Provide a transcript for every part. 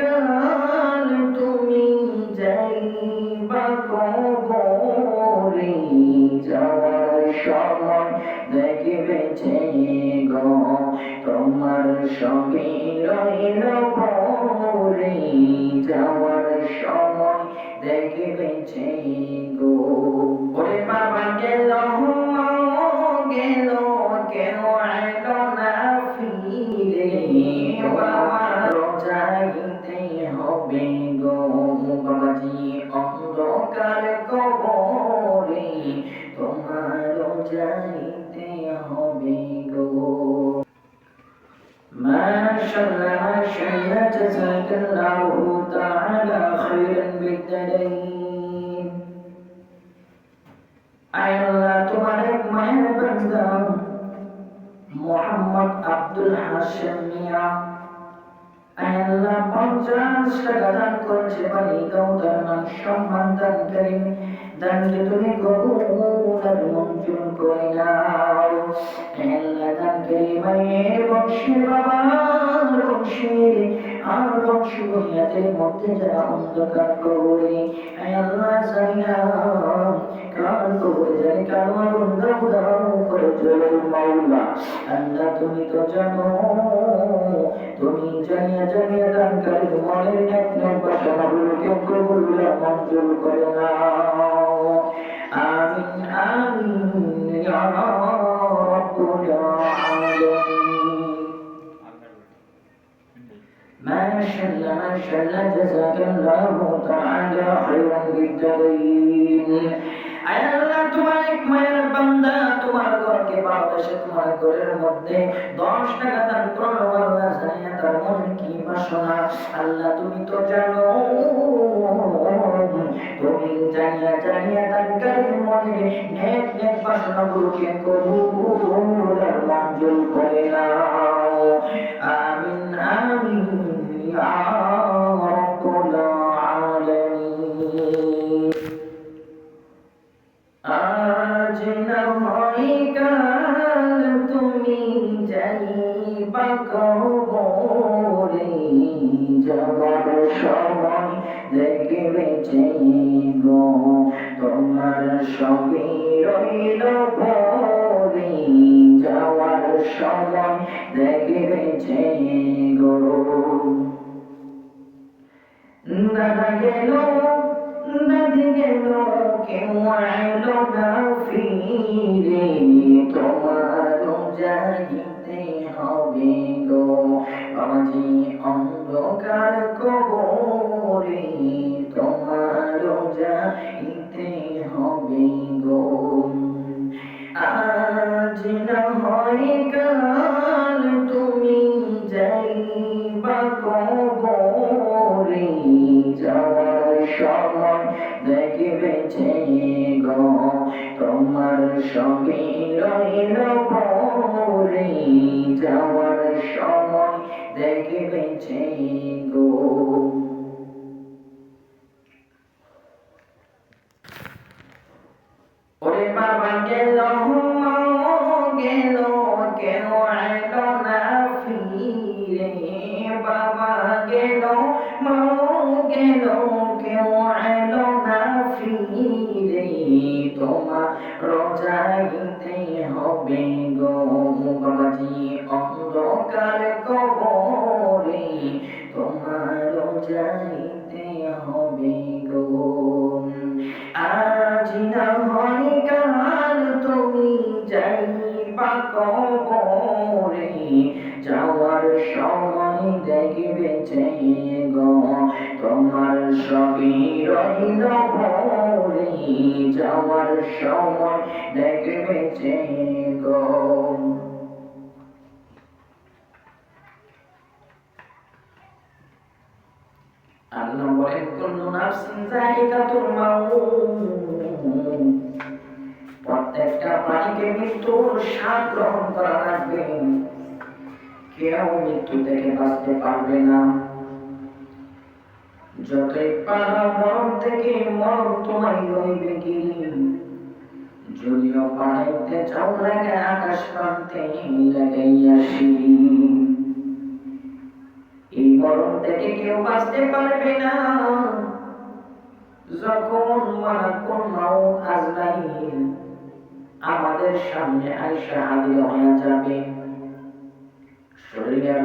কাল তুমি যাইবা কবরে যাওয়ার সময় দেখবে গো তোমার সঙ্গে রইল পরে যাওয়ার সময়, দেখবে গো holding me. তার সম্মান দান করি দানকে তুমি কবুল মঞ্জুর করে নাও আল্লাহ দান করি মায়ের বংশে বাবার বংশে আর বংশ বুনিয়াদের মধ্যে যারা অন্ধকার করে আয় আল্লাহ জানিনা কার করে জানি কার মারুন দাও দাও করে তো জানো তুমি জানিয়া জানিয়া দান করে মনের এক এক বাসনাগুলোকে কবুল মঞ্জুর করে নাও جزاك الله تعالى خيرا بالدارين আল্লাহ তোমার এক মায়ের বান্দা তোমার ঘরকে ভালোবেসে তোমার ঘরের মধ্যে দশ টাকা দান করলো আল্লাহ জানিয়া তার মনে কি বাসনা আল্লাহ তুমি তো জানো তুমি জানিয়া জানিয়া তার গাড়ির মনে নেক নেক বাসনা গুলোকে কবুল আর মঞ্জুর করে নাও আমিন আমিন ইয়া তোমার সঙ্গে রইল পরে যাওয়ার সময় দেখেছে গো। দাদা গেল, দাদি গেল, কেউ আইলো না ফিরে। কাল তুমি যাইবা কবরে, যাওয়ার সময় দেখবে গো, তোমার সঙ্গে রইল পরে যাওয়ার সময় দেখবে গো। গেল কেউ দেখবে গো তোমার সঙ্গে রইল ভরে, যাওয়ার সময় দেখবে গো আল্লাহ বলেন, কুল্লু নাফসিন যায়িকাতুল প্রত্যেকটা প্রাণীকে মৃত্যুর স্বাদ গ্রহণ করা লাগবে। কেউ মৃত্যু থেকে বাঁচতে পারবে না। যতই পারা মরণ থেকে মরণ তোমায় লইবে কি যদিও পাড়াইতে চাও লাগে আকাশ প্রান্তে লাগাইয়া এই মরণ থেকে কেউ বাঁচতে পারবে না। যখন মালাকুল মাউত আজরাইল আমাদের সামনে আইসা হাজির হয়ে যাবে। শরীরের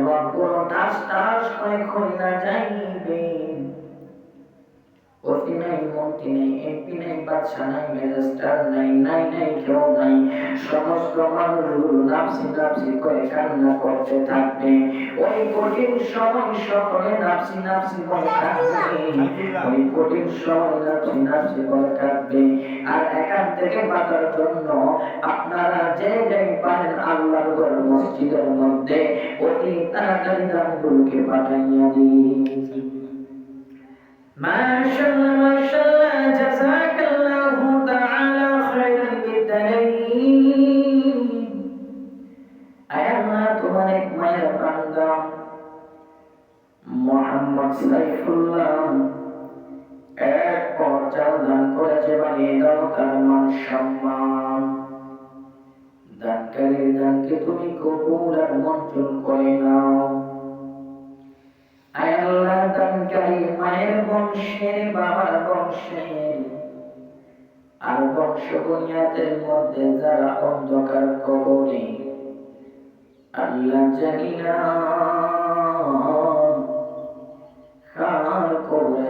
আর এখান থেকে বাঁচার জন্য আপনারা যে যে পারেন আল্লাহর মসজিদের মধ্যে। অতি তাড়াতাড়ি দানগুলোকে পাঠাইয়া দিন। মাশাআল্লাহ মাশাআল্লাহ জাযাকাল্লাহ। বুনিয়াদের মধ্যে যারা অন্ধকার কবরে, আল্লাহ জানি না। কার কবরে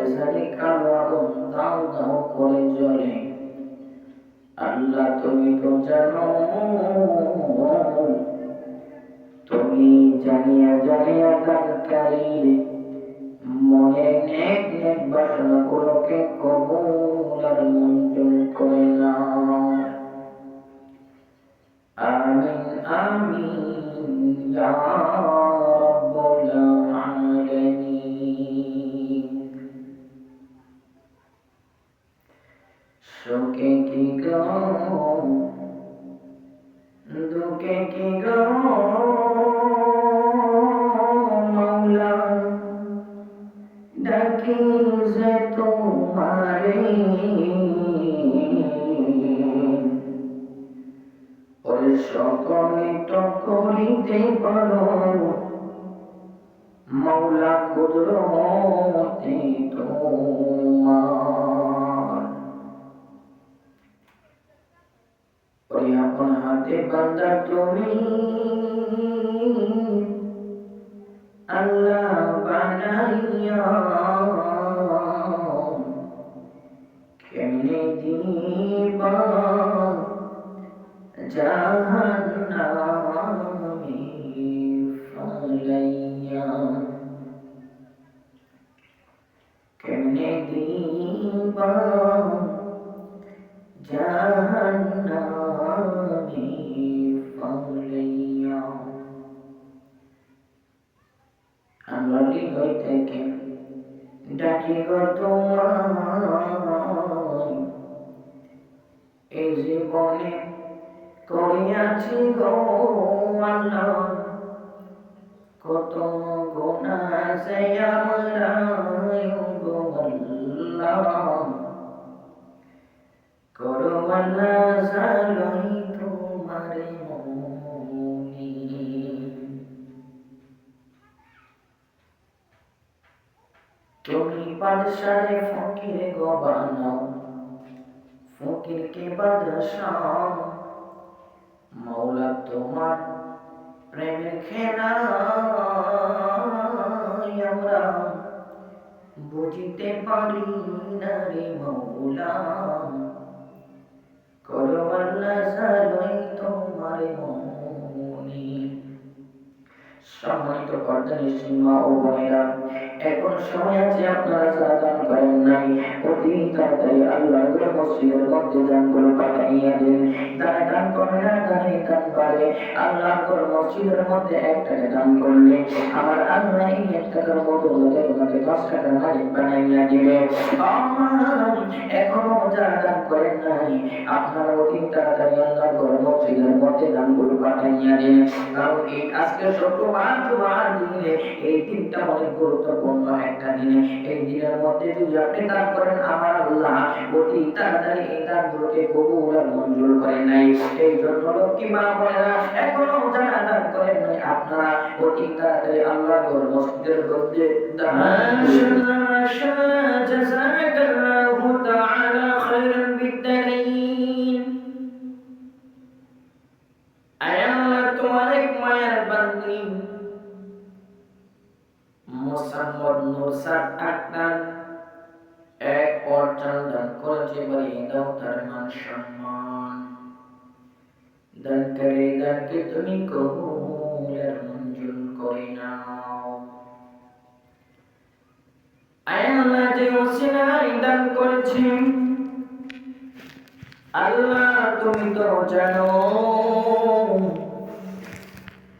আগুন দাও দাও করে জ্বলে। আল্লাহ তুমি তো জানো তুমি জানিয়া জানিয়া দানকারীর মনে নেক নেক বাসনাগুলোকে কবুল আর মঞ্জুর করে আমিন আমিন ইয়া রাব্বুল আলামিন করিতে পারো মৌলা কুদরতে তোমার। ওই আপন হাতে বান্দা তুমি। আল্লাহ বানাইয়া কেমনে দিবা? জাহান্নামে। গো তোমায় এই জীবনে করিয়াছি গো আল্লাহ কত গুণা সে আমরা গো আল্লাহ করো আল্লাহ সালই তোমারে তুমি বাদশাহে ফকিরে গো বানাও ফকিরকে বাদশাহ মৌলা তোমার প্রেমের খেলা বুঝিতে পারি না রে মৌলা করো আল্লাহ সালই তোমার মনি। সম্মানিত পর্দানি সিংহ ও বোনেরা এখন সময় আছে আপনারা যারা দান করেন নাই। অতি তাড়াতাড়ি আল্লাহর করে মসজিদের মধ্যে দানগুলো পাঠাইয়া দেন। তারা দান করে না দানে দান পারে আল্লাহর ঘর মসজিদের মধ্যে এক টাকা দান করলে আমার আল্লাহ এই এক টাকার মতো ওনাকে দশ টাকার মালিক বানাইয়া দিবে। আমার এখনও যারা দান করেন নাই আপনারা অতি তাড়াতাড়ি আল্লাহর মসজিদের মধ্যে দানগুলো পাঠাইয়া দিন। কারণ এই আজকে শুক্রবার, জুমার দিনে এই দিনটা অনেক গুরুত্বপূর্ণ একটা দিনে। এই দিনের মধ্যে যদি আপনি দান করেন, আমার আল্লাহ অতি তাড়াতাড়ি এই দানগুলোকে কবুল আর মঞ্জুর করে নাই এই জন্য লক্ষ্মী মা বোনেরা, এখনও যারা দান করেন নাই, আপনারা অতি তাড়াতাড়ি আল্লাহ ঘর মধ্যে দান মাশাআল্লাহ তুমি কবুল আর মঞ্জুর করে নাও। আয় আল্লাহ যে দান করেছেন। আল্লাহ তুমি তো জানো।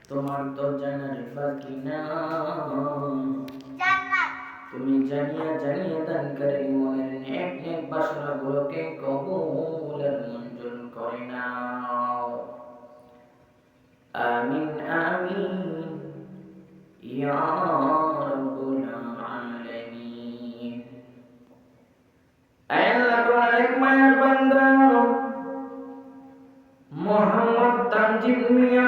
তোমার তো জানার বাকি না তুমি জানিয়া জানিয়া দান করে মনের নেক নেক বাসনা গুলোকে কবুল আর মঞ্জুর করে নাও। আমিন আমিন ইয়া রাব্বুল আলামিন আল্লাহ এক মায়ের বান্দা মোহাম্মদ তানজিব মিয়া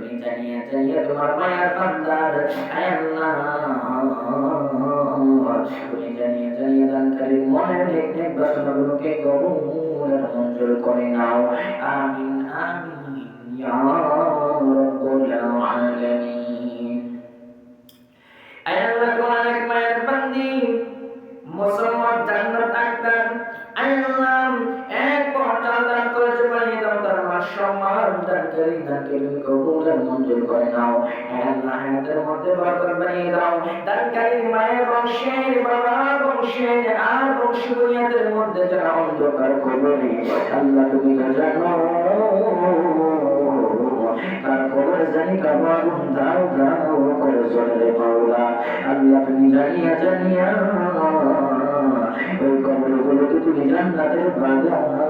তুমি জানিয়ে জানিয়ে তোমার মায়ার বান্দার আল্লাহ তুমি জানিয়ে জানিয়ে দানকারী মনের নেক নেক বাসনাগুলোকে কবুল মঞ্জুর করে নাও আমিন আমিন ইয়া রাব্বুল আলামিন আয় আল্লাহ এক মায়ের বান্দি মুসলমান জান্নাত আক্তার আল্লাহ এক পর্যাল দান করেছে বানিয়ে দাও তার মার সম্মান দান করি দানকে তুমি কবুল আর জানো। কাবার তুমি জানিয়া জানিয়া, ওই কবরগুলোকে তুমি জান্নাতের বাগান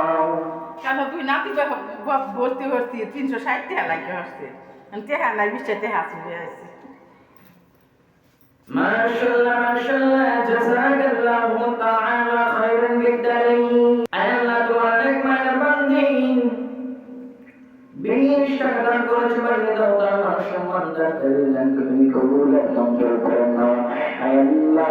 কেন তুই নাতি ভর্তি ভর্তি তিনশো ষাট টাকা লাগে হচ্ছে টেহা নাই বিশটা টেহা চলে আসছে ما شاء الله ما شاء الله جزاك الله تعالى خيرا بالدارين আল্লাহ তোমার এক মায়ের বান্দি বিশ টাকা দান করেছে বাড়িয়ে দাও তার মান সম্মান দান করে দান করে তুমি কবুল আর মঞ্জুর করে নাও আয় আল্লাহ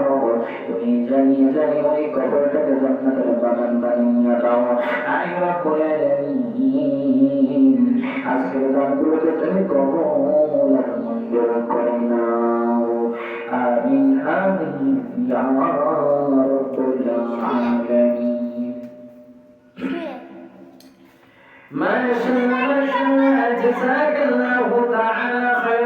তুমি জানিয়ে জানিয়ে ওই কবরটাকে জান্নাতের বাগান বানিয়ে দাও আই রব্বুল আলামিন আজকের দানগুলোকে তুমি কবুল আর মঞ্জুর করে নাও আমিন আমিন ইয়া রব্বুল আলামিন ما شاء الله ما شاء الله جزاك الله تعالى خير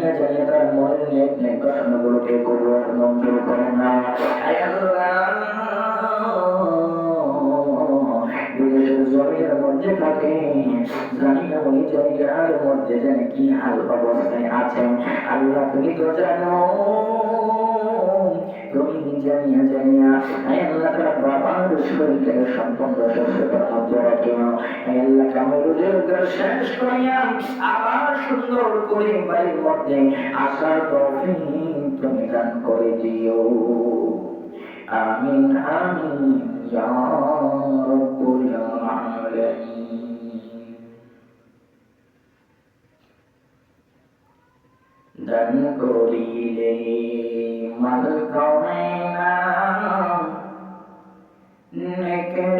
জানিয়ে জানিয়ে তার মনের নেক নেক বাসনাগুলোকে কবুল মঞ্জুর করে না আয় আল্লাহ জমির মধ্যে জানি মধ্যে জানি কি হাল অবস্থায় আছেন আল্লাহ তুমি তো জানো। জানিয়া জানিয়া আয় আল্লাহ বাবার শরীরকে সম্পূর্ণ সুস্থতার মধ্যে রাখিও আয় আল্লাহ শেষ করিয়া আবার সুন্দর করে বাড়ির মধ্যে আসার তৌফিক তুমি দান করে দিও আমিন আমিন দান করিলে মাল কমে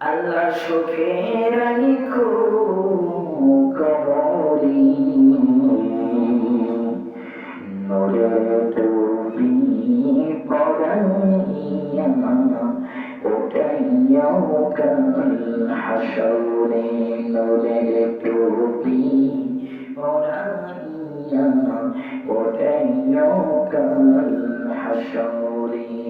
আল্লাহ সুখের রাখো কবরি। নরে তুমি পড়াইয়া ওটাইয়া কাল হাসরে নরে তুমি পড়াইয়া ওটাইয়া কাল হাসরে